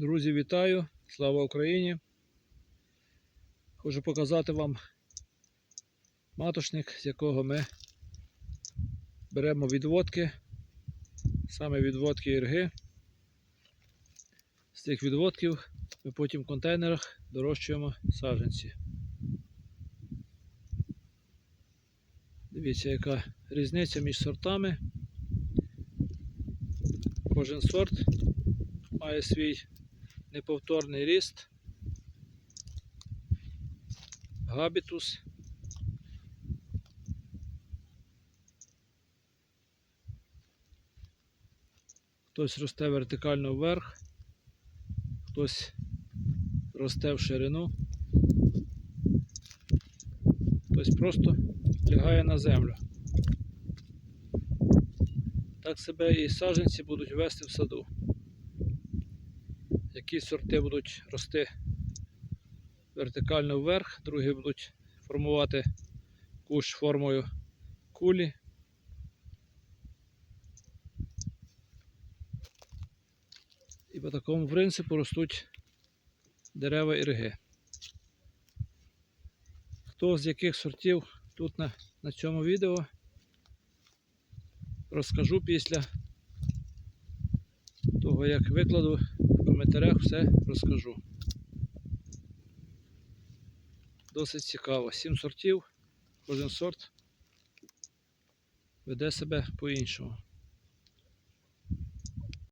Друзі, вітаю! Слава Україні! Хочу показати вам маточник, з якого ми беремо відводки, саме відводки ірги. З цих відводків ми потім в контейнерах дорощуємо саджанці. Дивіться, яка різниця між сортами. Кожен сорт має свій неповторний ріст, габітус. Хтось росте вертикально вверх, хтось росте в ширину, хтось просто лягає на землю. Так себе і саджанці будуть вести в саду. Які сорти будуть рости вертикально вверх, другі будуть формувати кущ формою кулі. І по такому принципу ростуть дерева ірги. Хто з яких сортів тут на, на цьому відео розкажу після того, як викладу в коментарях все розкажу. Досить цікаво. Сім сортів, кожен сорт веде себе по-іншому.